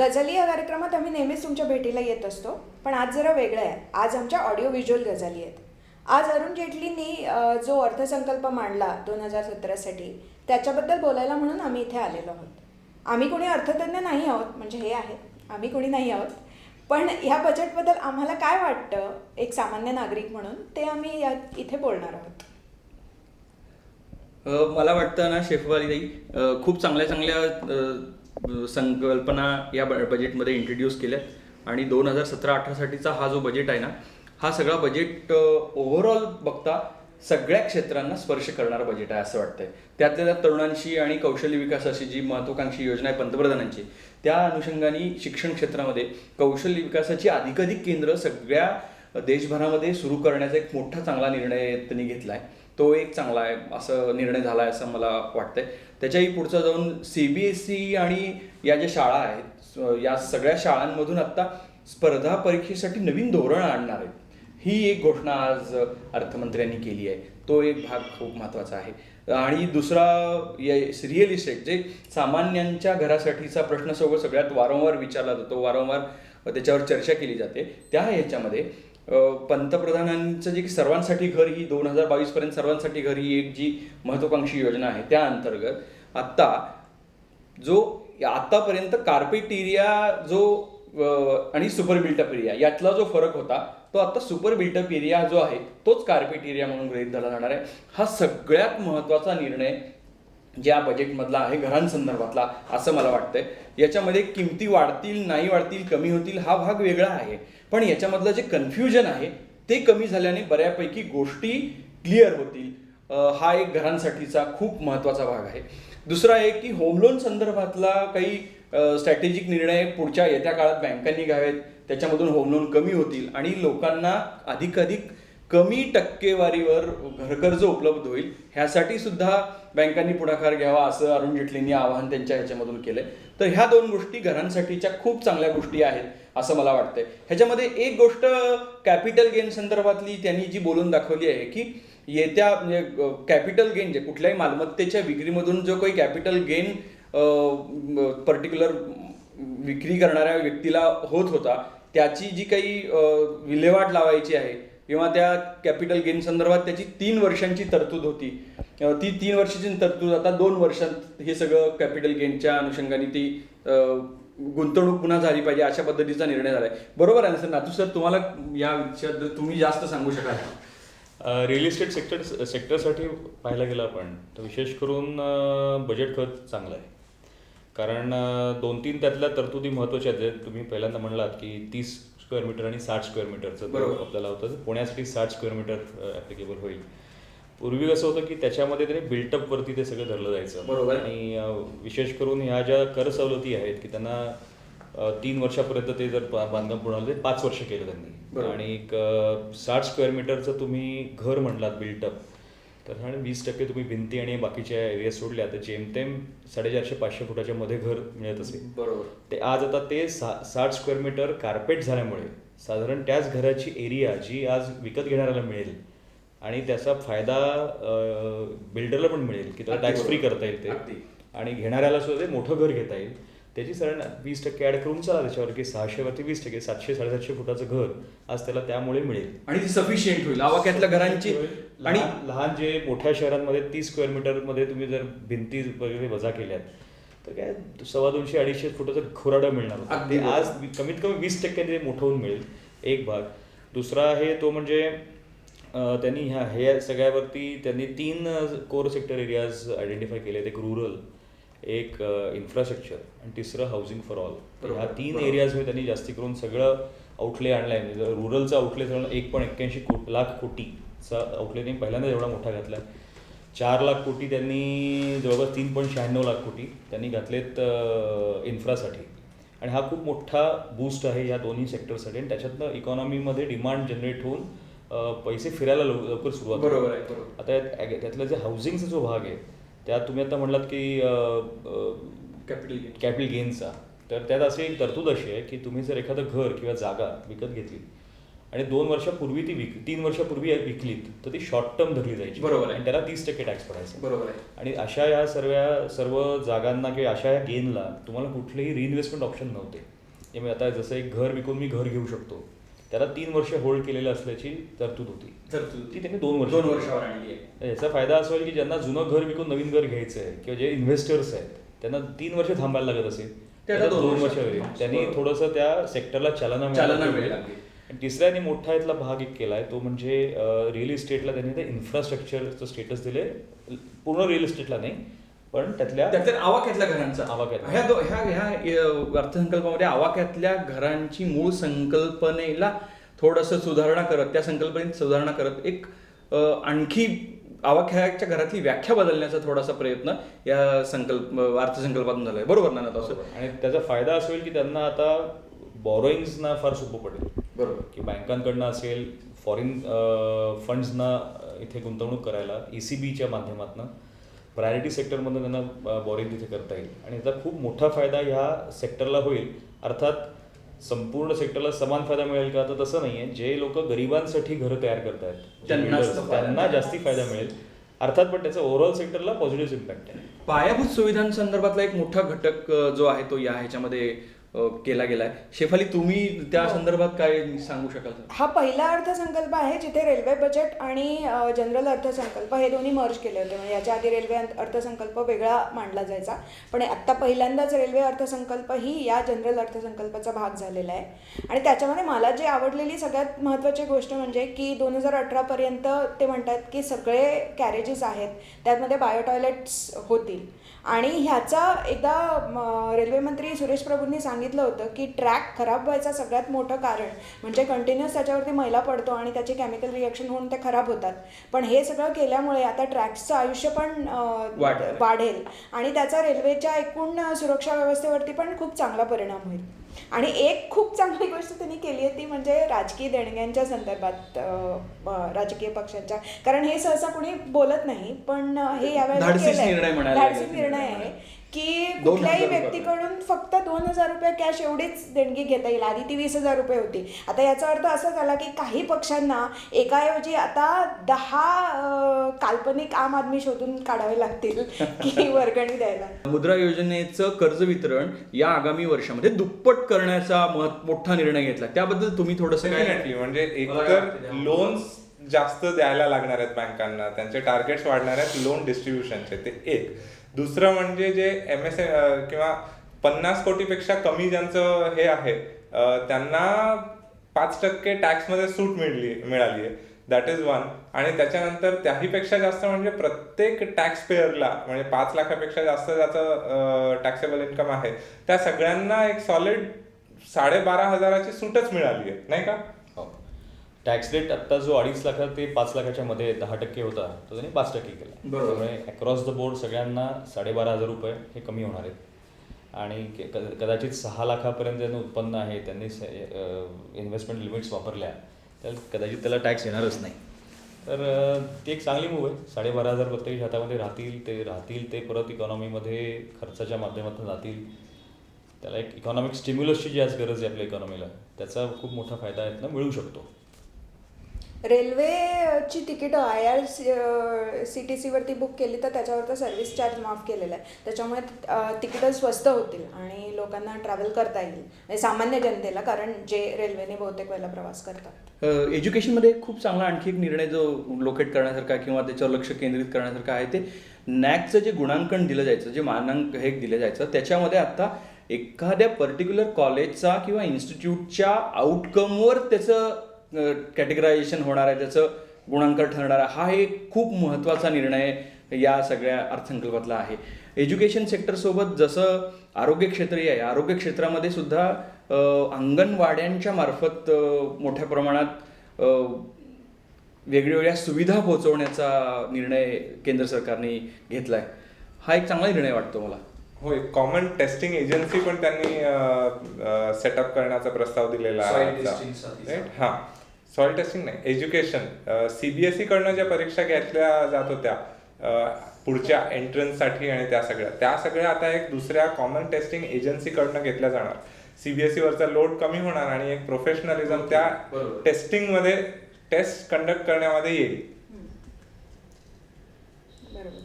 गझली या कार्यक्रमात आम्ही नेहमीच तुमच्या भेटीला येत असतो पण आज जरा वेगळं आहे. आज आमच्या ऑडिओ व्हिज्युअल गझली आहेत. आज अरुण जेटलींनी जो अर्थसंकल्प मांडला दोन हजार सतरासाठी त्याच्याबद्दल बोलायला म्हणून आम्ही इथे आलेलो आहोत. आम्ही कोणी अर्थतज्ञ नाही आहोत म्हणजे हे आहे. आम्ही कोणी नाही आहोत. पण ह्या बजेटबद्दल आम्हाला काय वाटतं एक सामान्य नागरिक म्हणून ते आम्ही या इथे बोलणार आहोत. मला वाटतं ना शेफवाली खूप चांगल्या चांगल्या संकल्पना या ब- बजेटमध्ये इंट्रोड्यूस केल्या. आणि दोन हजार सतरा अठरासाठीचा हा जो बजेट आहे ना हा सगळा बजेट ओव्हरऑल बघता सगळ्या क्षेत्रांना स्पर्श करणारा बजेट आहे असं वाटतंय. त्यातल्या त्यात तरुणांशी आणि कौशल्य विकासाची जी महत्वाकांक्षी योजना आहे पंतप्रधानांची त्या अनुषंगाने शिक्षण क्षेत्रामध्ये कौशल्य विकासाची अधिकाधिक केंद्र सगळ्या देशभरामध्ये सुरू करण्याचा एक मोठा चांगला निर्णय त्यांनी घेतला आहे तो एक चांगला आहे असं निर्णय झाला आहे असं मला वाटतंय. त्याच्याही पुढचा जाऊन सी बी एस ई आणि या ज्या शाळा आहेत या सगळ्या शाळांमधून आत्ता स्पर्धा परीक्षेसाठी नवीन धोरण आणणार आहेत. ही एक घोषणा आज अर्थमंत्र्यांनी केली आहे. तो एक भाग खूप महत्त्वाचा आहे. आणि दुसरा रिअल इस्टेट जे सामान्यांच्या घरासाठीचा प्रश्न सगळं सगळ्यात वारंवार विचारला जातो वारंवार त्याच्यावर चर्चा केली जाते त्या ह्याच्यामध्ये पंतप्रधानांचं जे की सर्वांसाठी घर ही दोन हजार बावीस पर्यंत सर्वांसाठी घर ही एक जी महत्वाकांक्षी योजना आहे त्या अंतर्गत आत्ता जो आतापर्यंत कार्पेट एरिया जो आणि सुपर बिल्टअप एरिया यातला जो फरक होता तो आता सुपर बिल्टअप एरिया जो आहे तोच कार्पेट एरिया म्हणून गृहीत धरला जाणार आहे. हा सगळ्यात महत्त्वाचा निर्णय ज्या बजेटमधला आहे घरांसंदर्भातला असं मला वाटतंय. याच्यामध्ये किमती वाढतील नाही वाढतील कमी होतील हा भाग वेगळा आहे. पण याच्यामधलं जे कन्फ्युजन आहे ते कमी झाल्याने बऱ्यापैकी गोष्टी क्लिअर होतील. हा एक घरांसाठीचा खूप महत्त्वाचा भाग आहे. दुसरा आहे की होम लोन संदर्भातला काही स्ट्रॅटेजिक निर्णय पुढच्या येत्या काळात बँकांनी घ्यावेत. त्याच्यामधून होम लोन कमी होतील आणि लोकांना अधिकाधिक कमी टक्केवारीवर घरकर्ज उपलब्ध होईल. ह्यासाठी सुद्धा बँकांनी पुढाकार घ्यावा असं अरुण जेटलींनी आवाहन त्यांच्या ह्याच्यामधून केलंय. तर ह्या दोन गोष्टी घरांसाठीच्या खूप चांगल्या गोष्टी आहेत. असं मला वाटतंय. ह्याच्यामध्ये एक गोष्ट कॅपिटल गेन संदर्भातली त्यांनी जी बोलून दाखवली आहे की येत्या म्हणजे कॅपिटल गेन जे कुठल्याही मालमत्तेच्या विक्रीमधून जो काही कॅपिटल गेन पर्टिक्युलर विक्री करणाऱ्या व्यक्तीला होत होता त्याची जी काही विल्हेवाट लावायची आहे किंवा त्या कॅपिटल गेन संदर्भात त्याची तीन वर्षांची तरतूद होती. ती तीन वर्षाची तरतूद आता दोन वर्षांत हे सगळं कॅपिटल गेनच्या अनुषंगाने ती गुंतवणूक पुन्हा झाली पाहिजे अशा पद्धतीचा निर्णय झालाय. बरोबर आहे ना सर? नातू सर तुम्हाला या विषयात तुम्ही जास्त सांगू शकाल. रिअल इस्टेट सेक्टर सेक्टरसाठी पाहायला गेलं आपण तर विशेष करून बजेट खत चांगलं आहे. कारण दोन तीन त्यातल्या तरतुदी महत्त्वाच्या आहेत. तुम्ही पहिल्यांदा म्हणलात की तीस स्क्वेअर मीटर आणि साठ स्क्वेअर मीटरचं बरोबर. आपल्याला होतं पुण्यासाठी साठ स्क्वेअर मीटर ॲप्लिकेबल होईल. पूर्वी कसं होतं की त्याच्यामध्ये तरी बिल्टअप वरती ते सगळं धरलं जायचं. बरोबर. आणि विशेष करून ह्या ज्या कर सवलती आहेत की त्यांना तीन वर्षापर्यंत ते जर बांधकाम पूर्ण ते पाच वर्ष केलं त्यांनी. आणि एक साठ स्क्वेअर मीटरचं तुम्ही घर म्हणलात बिल्टअप तर आणि वीस टक्के तुम्ही भिंती आणि बाकीच्या एरिया सोडल्या तर जेमतेम साडेचारशे पाचशे फुटाच्या मध्ये घर मिळत असेल. बरोबर. ते आज आता ते सा साठ स्क्वेअर मीटर कार्पेट झाल्यामुळे साधारण त्याच घराची एरिया जी आज विकत घेणाऱ्याला मिळेल आणि त्याचा फायदा बिल्डरला पण मिळेल की त्याला टॅक्स फ्री. करता येईल. ते. आणि घेणाऱ्याला सुद्धा ते मोठं घर घेता येईल. त्याची साधारण वीस टक्के ऍड करून चला त्याच्यावर की सहाशेवरती वीस टक्के सातशे साडेसातशे फुटाचं घर आज त्याला त्यामुळे मिळेल. आणि ती सफिशियंट होईल. आवाक्यातल्या घरांची आणि लहान जे मोठ्या शहरांमध्ये तीस स्क्वेअर मीटरमध्ये तुम्ही जर भिंती वगैरे वजा केल्यात तर काय सव्वा दोनशे अडीचशे फुटाचं खोराडं मिळणार ते आज कमीत कमी वीस टक्क्याने ते मोठं होऊन मिळेल. एक भाग. दुसरा आहे तो म्हणजे त्यांनी ह्या हे सगळ्यावरती त्यांनी तीन कोर सेक्टर एरियाज आयडेंटिफाय केले आहेत एक रुरल एक इन्फ्रास्ट्रक्चर आणि तिसरं हाऊसिंग फॉर ऑल बरोबर, ह्या तीन. एरियाजमध्ये त्यांनी जास्ती करून सगळं आउटले आणलाय. म्हणजे रुरलचा आउटले सगळं एक पण एक्क्याऐंशी कोट लाख कोटीचा आउटले त्यांनी पहिल्यांदा एवढा मोठा घातला चार लाख कोटी त्यांनी जवळपास तीन पॉईंट शहाण्णव लाख कोटी त्यांनी घातलेत इन्फ्रासाठी आणि हा खूप मोठा बूस्ट आहे या दोन्ही सेक्टरसाठी आणि त्याच्यातनं इकॉनॉमीमध्ये डिमांड जनरेट होऊन पैसे फिरायला लव- लवकर सुरुवात. बरोबर आहे, बरोबर. आता यात- त्यातलं जे हाऊसिंगचा जो भाग आहे त्यात तुम्ही आता म्हणलात की कॅपिटल गेन कॅपिटल गेनचा तर त्यात अशी एक तरतूद अशी आहे की तुम्ही जर एखादं घर किंवा जागा विकत घेतली आणि दोन वर्षापूर्वी ती विक तीन वर्षापूर्वी विकलीत तर ती शॉर्ट टर्म धरली जायची. बरोबर आहे. आणि त्याला तीस टक्के टॅक्स पडायचा बरोबर आहे. आणि अशा या सर्व सर्व जागांना किंवा अशा या गेनला तुम्हाला कुठलेही रिइन्व्हेस्टमेंट ऑप्शन नव्हते. त्यामुळे आता जसं एक घर विकून मी घर घेऊ शकतो. त्याला तीन वर्ष होल्ड केलेलं असल्याची तरतूद होती. तर तू त्यांनी दोन वर्ष दोन वर्षावर आणली आहे. याचा फायदा असा होईल की ज्यांना जुनं घर विकून नवीन घर घ्यायचं आहे किंवा जे इन्व्हेस्टर्स आहेत त्यांना तीन वर्ष थांबायला लागत असेल त्याला दोन वर्ष होईल. त्यांनी. थोडंसं त्या सेक्टरला चालना चालना. मिळेल आणि मोठा यातला भाग एक केलाय तो म्हणजे रिअल इस्टेटला त्यांनी ते इन्फ्रास्ट्रक्चरचं स्टेटस दिले पूर्ण रिअल इस्टेटला नाही पण त्यातल्या त्यातल्या आवाक्यातल्या घरांचा. आवाक्यातल्या. ह्या दो- ह्या ह्या अ, अर्थसंकल्पामध्ये आवाक्यातल्या घरांची मूळ संकल्पनेला थोडंसं सुधारणा करत त्या संकल्पनेत सुधारणा करत एक अ, आणखी आवाक्याच्या घरातली व्याख्या बदलण्याचा थोडासा प्रयत्न या संकल्प अर्थसंकल्पातून झालाय. बरोबर ना तसं आणि त्याचा फायदा असं होईल की त्यांना आता बॉरोईंग्सना फार सोपं पडेल. बरोबर. की बँकांकडनं असेल फॉरेन फंड्सना इथे गुंतवणूक करायला ई सी बीच्या माध्यमातून प्रायोरिटी सेक्टरमधून त्यांना बॉरिंग तिथे करता येईल. आणि याचा खूप मोठा फायदा ह्या सेक्टरला होईल. अर्थात संपूर्ण सेक्टरला समान फायदा मिळेल का? तर तसं नाही आहे जे लोक गरिबांसाठी घरं तयार करतायत जे त्यांनाच builders, तो फायदा त्यांना. जास्ती फायदा मिळेल. अर्थात पण त्याचा ओव्हरऑल सेक्टरला पॉझिटिव्ह इम्पॅक्ट आहे. पायाभूत सुविधांसंदर्भातला एक मोठा घटक जो आहे तो या ह्याच्यामध्ये केला गेलाय. शेफाली तुम्ही त्या संदर्भात काय सांगू शकाल हा पहिला अर्थसंकल्प आहे जिथे रेल्वे बजेट आणि जनरल अर्थसंकल्प हे दोन्ही मर्ज केले होते. म्हणजे याच्या आधी रेल्वे अर्थसंकल्प वेगळा मांडला जायचा. पण आत्ता पहिल्यांदाच रेल्वे अर्थसंकल्प ही या जनरल अर्थसंकल्पाचा भाग झालेला आहे. आणि त्याच्यामध्ये मला जी आवडलेली सगळ्यात महत्त्वाची गोष्ट म्हणजे की दोन हजार अठरापर्यंत ते म्हणतात की सगळे कॅरेजेस आहेत त्यामध्ये बायो टॉयलेट्स होतील. आणि ह्याचा एकदा म, रेल्वे मंत्री सुरेश प्रभूंनी सांगितलं होतं की ट्रॅक खराब व्हायचं सगळ्यात मोठं कारण म्हणजे कंटिन्युअस त्याच्यावरती मैला पडतो आणि त्याची केमिकल रिएक्शन होऊन ते खराब होतात. पण हे सगळं केल्यामुळे आता ट्रॅक्सचं आयुष्य पण वाढेल. आणि त्याचा रेल्वेच्या एकूण सुरक्षा व्यवस्थेवरती पण खूप चांगला परिणाम होईल. आणि एक खूप चांगली गोष्ट त्यांनी केली आहे ती म्हणजे राजकीय देणग्यांच्या संदर्भात राजकीय पक्षांच्या. कारण हे सहसा कोणी बोलत नाही पण हे लागेल. निर्णय आहे. की कुठल्याही. व्यक्तीकडून फक्त दोन हजार रुपये कॅश एवढीच देणगी घेता येईल. आधी ती वीस हजार रुपये होती. आता याचा अर्थ असा झाला की काही पक्षांना एकाऐवजी आता दहा काल्पनिक आम आदमी शोधून काढावे लागतील की वर्गणी द्यायला. मुद्रा योजनेचं कर्ज वितरण या आगामी वर्षामध्ये दुप्पट करण्याचा मोठा निर्णय घेतला. त्याबद्दल तुम्ही थोडस काय म्हणजे एकतर? लोन्स जास्त द्यायला लागणार आहेत बँकांना. त्यांचे टार्गेट्स वाढणार आहेत लोन डिस्ट्रीब्युशनचे ते एक. दुसरं म्हणजे जे एम एस किंवा पन्नास कोटीपेक्षा कमी ज्यांचं हे आहे त्यांना पाच टक्के टॅक्समध्ये सूट मिळली मिळाली आहे. दॅट इज वन आणि त्याच्यानंतर त्याहीपेक्षा जास्त म्हणजे प्रत्येक टॅक्स पेअरला म्हणजे पाच लाखापेक्षा जास्त ज्याचं टॅक्सेबल इन्कम आहे त्या सगळ्यांना एक सॉलिड साडेबारा हजाराची सूटच मिळाली आहे नाही का? टॅक्स रेट आता जो अडीच लाखा ते पाच लाखाच्या मध्ये दहा टक्के होता तो त्यांनी पाच टक्के केला. बरोबर. त्यामुळे अक्रॉस द बोर्ड सगळ्यांना साडेबारा हजार रुपये हे कमी होणार आहेत. आणि कदाचित सहा लाखापर्यंत ज्यांना उत्पन्न आहे त्यांनी इन्व्हेस्टमेंट लिमिट्स वापरल्या तर कदाचित त्याला टॅक्स येणारच नाही. तर ती एक चांगली मूव आहे. साडेबारा हजार प्रत्येक हातामध्ये राहतील ते राहतील ते परत इकॉनॉमीमध्ये खर्चाच्या माध्यमातून जातील. त्याला एक इकॉनॉमिक स्टिम्युलसची जी आज गरज आहे आपल्या इकॉनॉमीला त्याचा खूप मोठा फायदा यातनं मिळू शकतो. रेल्वेची तिकीटं आय आर सी टी सीवरती बुक केली तर त्याच्यावरचा सर्व्हिस चार्ज माफ केलेला आहे. त्याच्यामुळे तिकीटं स्वस्त होतील आणि लोकांना ट्रॅव्हल करता येईल. म्हणजे सामान्य जनतेला कारण जे रेल्वेने बहुतेक वेळेला प्रवास करतात. एज्युकेशनमध्ये खूप चांगला आणखी एक निर्णय जो लोकेट करण्यासारखा किंवा त्याच्यावर लक्ष केंद्रित करण्यासारखा आहे ते नॅकचं जे गुणांकन दिलं जायचं जे मानांक हे दिलं जायचं त्याच्यामध्ये आता एखाद्या पर्टिक्युलर कॉलेजचा किंवा इन्स्टिट्यूटच्या आउटकमवर त्याचं कॅटेगरायझेशन होणार आहे त्याचं गुणांकन ठरणार आहे हा एक खूप महत्त्वाचा निर्णय या सगळ्या अर्थसंकल्पातला आहे. एज्युकेशन सेक्टरसोबत जसं आरोग्य क्षेत्रही आहे आरोग्य क्षेत्रामध्ये सुद्धा अंगणवाड्यांच्या मार्फत मोठ्या प्रमाणात वेगवेगळ्या सुविधा पोहोचवण्याचा निर्णय केंद्र सरकारने घेतला आहे हा एक चांगला निर्णय वाटतो मला. होय कॉमन टेस्टिंग एजन्सी पण त्यांनी सेटअप करण्याचा प्रस्ताव दिलेला आहे? हा. सॉइल टेस्टिंग नाही एज्युकेशन. सीबीएसई कडनं ज्या परीक्षा घेतल्या जात होत्या पुढच्या एंट्रन्ससाठी आणि त्या सगळ्या त्या सगळ्या आता एक दुसऱ्या कॉमन टेस्टिंग एजन्सी कडनं घेतल्या जाणार. सीबीएसई वरचा लोड कमी होणार आणि एक प्रोफेशनलिझम त्या बरोबर. टेस्टिंगमध्ये टेस्ट कंडक्ट करण्यामध्ये येईल. बरोबर.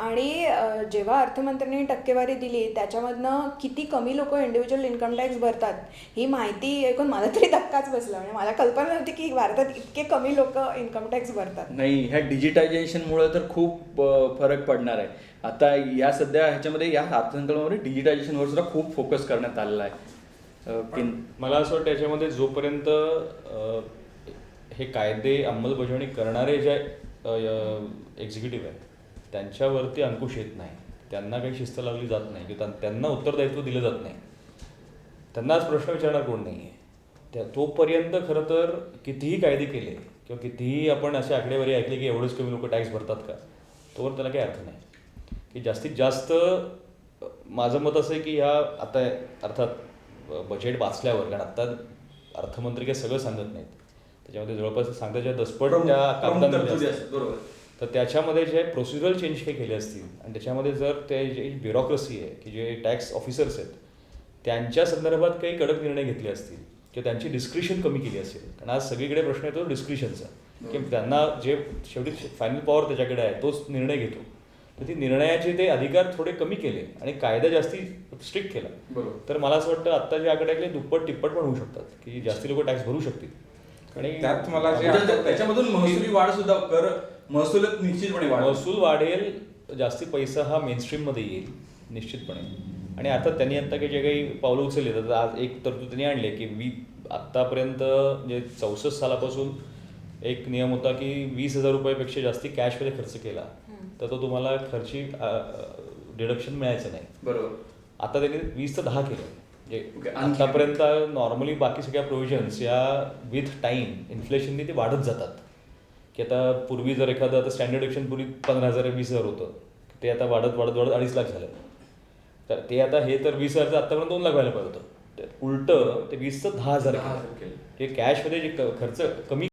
आणि जेव्हा अर्थमंत्र्यांनी टक्केवारी दिली त्याच्यामधनं किती कमी लोक इंडिव्हिज्युअल इन्कम टॅक्स भरतात ही माहिती ऐकून मला तरी धक्काच बसला. म्हणजे मला कल्पना नव्हती की भारतात इतके कमी लोक इन्कम टॅक्स भरतात. नाही ह्या डिजिटायझेशनमुळे तर खूप फरक पडणार आहे. आता या सध्या ह्याच्यामध्ये या अर्थसंकल्पामध्ये डिजिटायझेशनवर सुद्धा खूप फोकस करण्यात आलेला आहे. मला असं वाटतं याच्यामध्ये जोपर्यंत हे कायदे अंमलबजावणी करणारे जे एक्झिक्युटिव्ह आहेत त्यांच्यावरती अंकुश येत नाही. त्यांना काही शिस्त लावली जात नाही. किंवा त्यां- त्यांना उत्तरदायित्व दिलं जात नाही. त्यांना आज प्रश्न विचारणार कोण नाही आहे त्या तोपर्यंत खरं तर कितीही कायदे केले किंवा कितीही आपण असे आकडेवारी ऐकले की एवढेच कमी लोक टॅक्स भरतात का? तोवर त्याला काही अर्थ नाही. की जास्तीत जास्त माझं मत असं आहे की ह्या आता अर्थात बजेट वाचल्यावर कारण आत्ता अर्थमंत्री काही सगळं सांगत नाहीत. त्याच्यामध्ये जवळपास सांगताच्या दसपट त्या कागदांमध्ये तर त्याच्यामध्ये जे प्रोसिजरल चेंज काही केले असतील आणि त्याच्यामध्ये जर ते जे ब्युरोक्रेसी आहे की जे टॅक्स ऑफिसर्स आहेत त्यांच्या संदर्भात काही कडक निर्णय घेतले असतील किंवा त्यांची डिस्क्रिशन कमी केली असेल कारण आज सगळीकडे प्रश्न येतो डिस्क्रिशनचा की त्यांना जे शेवटी फायनल पॉवर त्याच्याकडे आहे तोच निर्णय घेतो. तर ती निर्णयाचे ते अधिकार थोडे कमी केले आणि कायदा जास्ती स्ट्रिक्ट केला. बरोबर. तर मला असं वाटतं आत्ता जे आकडे दुप्पट तिप्पट पण होऊ शकतात की जास्ती लोक टॅक्स भरू शकतील. आणि त्यात मला जे म्हणजे त्याच्यामधून महसुली वाढ सुद्धा कर महसूल निश्चितपणे वाढ महसूल वाढेल जास्ती पैसा हा मेनस्ट्रीममध्ये येईल निश्चितपणे. आणि आता त्यांनी आता काही जे काही पावलं उचलली तर आज एक तरतूद त्यांनी आणले की वी आत्तापर्यंत जे चौसष्ट सालापासून एक नियम होता की वीस हजार रुपयापेक्षा जास्ती कॅशमध्ये खर्च केला. तर तो तुम्हाला खर्ची डिडक्शन मिळायचं नाही. बरोबर. आता त्यांनी वीस ते दहा केलं. म्हणजे आतापर्यंत नॉर्मली बाकी सगळ्या प्रोव्हिजन्स या विथ टाइम इन्फ्लेशननी ते वाढत जातात. की आता पूर्वी जर एखादं आता स्टँडर्ड डिक्शन पूर्वी पंधरा हजार वीस हजार होतं. ते आता वाढत वाढत वाढत अडीच लाख झालं. तर ते आता हे तर वीस हजारचं आतापर्यंत दोन लाख व्हायला पाहिजे होतं. ते उलटं ते वीस ते दहा हजार केलं. हे कॅशमध्ये जे खर्च कमी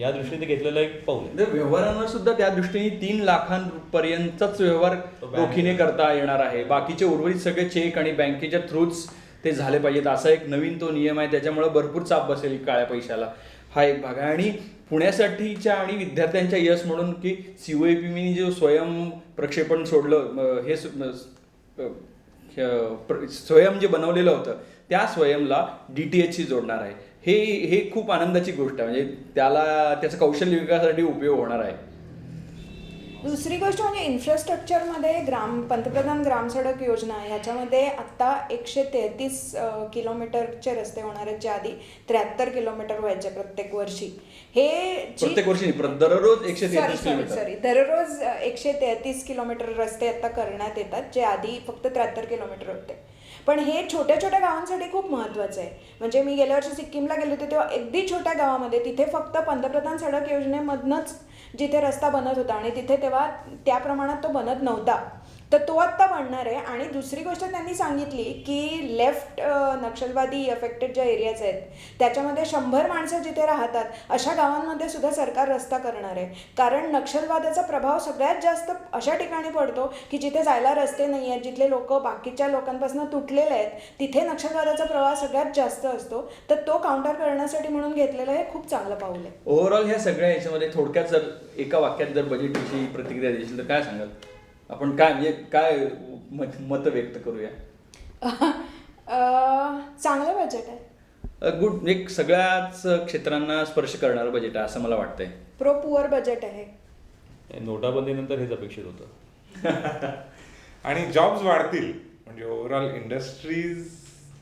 या दृष्टीने ते घेतलेलं एक पाऊल आहे. व्यवहारांना सुद्धा त्या दृष्टीने तीन लाखांपर्यंतच व्यवहार तो रोखीने करता येणार आहे. बाकीचे उर्वरित सगळे चेक आणि बँकेच्या थ्रूच ते झाले पाहिजेत. असा एक नवीन तो नियम आहे. त्याच्यामुळे भरपूर चाप बसेल काळ्या पैशाला. हा एक भाग आहे. आणि पुण्यासाठीच्या आणि विद्यार्थ्यांच्या यश म्हणून की सीओएपीनी जे स्वयं प्रक्षेपण सोडलं हे प्र- स्वयं जे बनवलेलं होतं त्या स्वयंला डी टी एचशी जोडणार आहे. हे हे खूप आनंदाची गोष्ट आहे. म्हणजे त्याला त्याचा कौशल्य विकासासाठी उपयोग होणार आहे. दुसरी गोष्ट म्हणजे इन्फ्रास्ट्रक्चरमध्ये ग्राम पंतप्रधान ग्राम सडक योजना ह्याच्यामध्ये आत्ता एकशे तेहतीस किलोमीटरचे रस्ते होणार आहेत जे आधी त्र्याहत्तर किलोमीटर व्हायचे प्रत्येक वर्षी. हे प्रत्येक वर्षी दररोज एकशे sorry, किलोमीटर. sorry. दररोज एकशे तेहतीस किलोमीटर रस्ते आता करण्यात येतात जे आधी फक्त त्र्याहत्तर किलोमीटर होते. पण हे छोट्या छोट्या गावांसाठी खूप महत्त्वाचं आहे. म्हणजे मी गेल्या वर्षी सिक्कीमला गेले होते तेव्हा अगदी छोट्या गावामध्ये तिथे फक्त पंतप्रधान सडक योजनेमधनंच जिथे रस्ता बनत होता आणि तिथे तेव्हा त्या प्रमाणात तो बनत नव्हता. तर तो आत्ता म्हणणार आहे आणि दुसरी गोष्ट त्यांनी सांगितली की लेफ्ट नक्षलवादी अफेक्टेड ज्या एरियाज आहेत त्याच्यामध्ये शंभर माणसं जिथे राहतात अशा गावांमध्ये सुद्धा सरकार रस्ता करणार आहे. कारण नक्षलवादाचा प्रभाव सगळ्यात जास्त अशा ठिकाणी पडतो की जिथे जायला रस्ते नाही आहेत जिथले लोक बाकीच्या लोकांपासून तुटलेले आहेत तिथे नक्षलवादाचा प्रवाह सगळ्यात जास्त असतो. तर तो काउंटर करण्यासाठी म्हणून घेतलेलं हे खूप चांगलं पाऊल आहे. ओव्हरऑल ह्या सगळ्या याच्यामध्ये थोडक्यात जर एका वाक्यात जर बजेटविषयी प्रतिक्रिया द्यायची तर काय सांगाल? आपण काय म्हणजे काय मत मत व्यक्त करूया? अं, चांगलं बजेट आहे. गुड एक सगळ्याच क्षेत्रांना स्पर्श करणारं बजेट आहे असं मला वाटतंय. प्रो पुअर बजेट आहे. नोटाबंदीनंतर हेच अपेक्षित होतं. आणि जॉब्स वाढतील. म्हणजे ओव्हरऑल इंडस्ट्रीज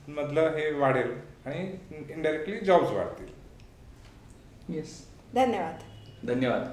मधलं हे वाढेल आणि इनडायरेक्टली जॉब्स वाढतील. येस धन्यवाद. धन्यवाद.